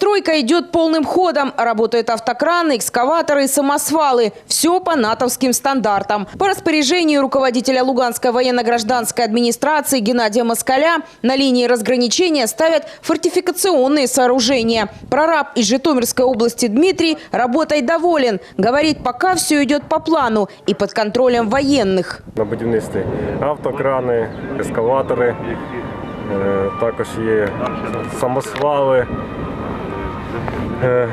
Стройка идет полным ходом. Работают автокраны, экскаваторы и самосвалы. Все по натовским стандартам. По распоряжению руководителя Луганской военно-гражданской администрации Геннадия Москаля на линии разграничения ставят фортификационные сооружения. Прораб из Житомирской области Дмитрий работой доволен. Говорит, пока все идет по плану и под контролем военных. на будівництві автокрани, ескаватори, е, також є самосвали. Е,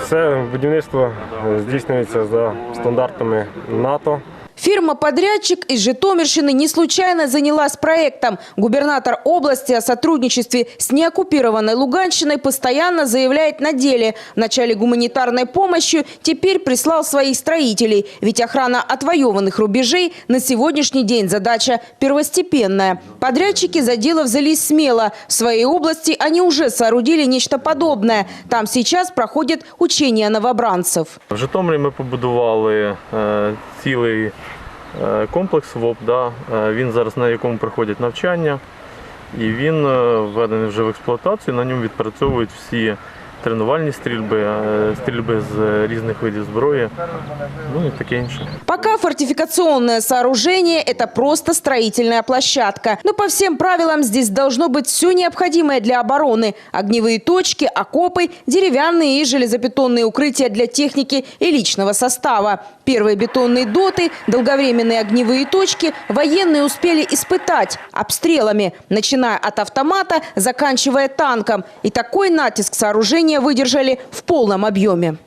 Все будівництво е, здійснюється за стандартами НАТО. Фирма-подрядчик из Житомирщины не случайно занялась проектом. Губернатор области о сотрудничестве с неоккупированной Луганщиной постоянно заявляет на деле. В начале гуманитарной помощи теперь прислал своих строителей. Ведь охрана отвоеванных рубежей на сегодняшний день задача первостепенная. Подрядчики за дело взялись смело. В своей области они уже соорудили нечто подобное. Там сейчас проходят учения новобранцев. В Житомирі ми побудували е, цілий е, комплекс ВОП. Да? Е, він зараз на якому проходять навчання, і він е, введений вже в експлуатацію. На ньому відпрацьовують всі тренувальні стрільби, е, стрільби з різних видів зброї, ну і таке інше. Пока фортификационное сооружение – это просто строительная площадка. Но по всем правилам здесь должно быть все необходимое для обороны. Огневые точки, окопы, деревянные и железобетонные укрытия для техники и личного состава. Первые бетонные доты, долговременные огневые точки военные успели испытать обстрелами, начиная от автомата, заканчивая танком. И такой натиск сооружения выдержали в полном объеме.